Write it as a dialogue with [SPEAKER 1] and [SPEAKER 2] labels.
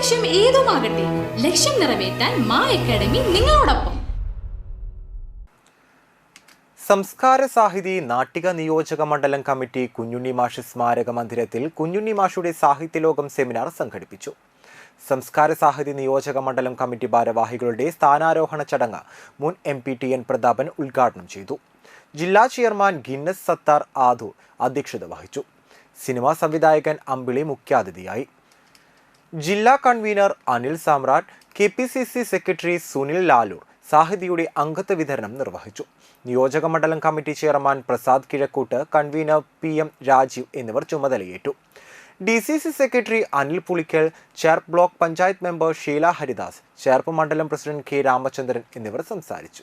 [SPEAKER 1] ലക്ഷ്യം ഏതുമാകട്ടെ ലക്ഷ്യം നിറവേറ്റാൻ മാ അക്കാഡമി നിങ്ങളോടൊപ്പം.
[SPEAKER 2] സംസ്കാര സാഹിതി നാട്ടിക നിയോജക മണ്ഡലം കമ്മിറ്റി കുഞ്ഞുണ്ണി മാഷ് സ്മാരക മന്ദിരത്തിൽ കുഞ്ഞുണ്ണി മാഷുടെ സാഹിത്യലോകം സെമിനാർ സംഘടിപ്പിച്ചു. സംസ്കാര സാഹിതി നിയോജക മണ്ഡലം കമ്മിറ്റി ഭാരവാഹികളുടെ സ്ഥാനാരോഹണ ചടങ്ങ് മുൻ M P T N Prathapan ഉദ്ഘാടനം ചെയ്തു. ജില്ലാ ചെയർമാൻ ഗിന്നസ് സത്താർ ആദു അധ്യക്ഷത വഹിച്ചു. സിനിമാ സംവിധായകൻ അമ്പിളി മുഖ്യാതിഥിയായി. ജില്ലാ convener Anil Samrat K P C C secretary Sunil Laloor സാഹിതിയുടെ അംഗത്വ വിതരണം നിർവഹിച്ചു. നിയോജക മണ്ഡലം committee chairman Prasad Kizhakkoot convener P M Rajeev എന്നിവർ ചുമതലയേറ്റു. D C C secretary Anil Pulikkal chair block panchayat member Sheela Haridas Cherpu മണ്ഡലം president K Ramachandran എന്നിവർ സംസാരിച്ചു.